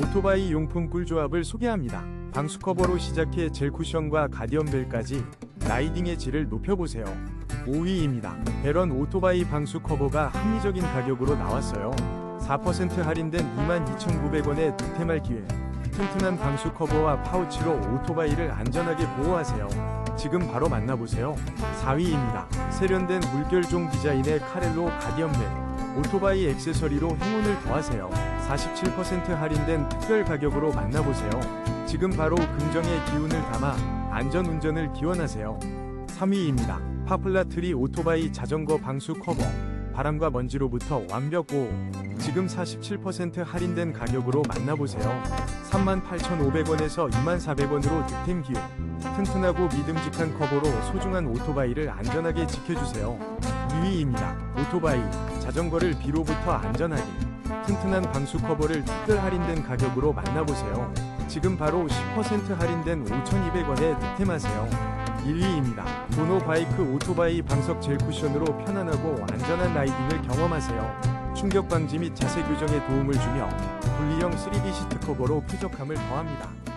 오토바이 용품 꿀조합을 소개합니다. 방수 커버로 시작해 젤 쿠션과 가디언 벨까지 라이딩의 질을 높여보세요. 5위입니다. 베런 오토바이 방수 커버가 합리적인 가격으로 나왔어요. 4% 할인된 22,900원의 득템할 기회. 튼튼한 방수 커버와 파우치로 오토바이를 안전하게 보호하세요. 지금 바로 만나보세요. 4위입니다. 세련된 물결종 디자인의 카렐로 가디언 벨. 오토바이 액세서리로 행운을 더하세요. 47% 할인된 특별 가격으로 만나보세요. 지금 바로 긍정의 기운을 담아 안전 운전을 기원하세요. 3위입니다. 파플라트리 오토바이 자전거 방수 커버. 바람과 먼지로부터 완벽 보호. 지금 47% 할인된 가격으로 만나보세요. 38,500원에서 24,400원으로 득템 기회. 튼튼하고 믿음직한 커버로 소중한 오토바이를 안전하게 지켜주세요. 2위입니다. 오토바이, 자전거를 비로부터 안전하게. 튼튼한 방수 커버를 특별 할인된 가격으로 만나보세요. 지금 바로 10% 할인된 5,200원에 득템하세요. 1위입니다. 도노 바이크 오토바이 방석 젤 쿠션으로 편안하고 안전한 라이딩을 경험하세요. 충격 방지 및 자세 교정에 도움을 주며 분리형 3D 시트 커버로 쾌적함을 더합니다.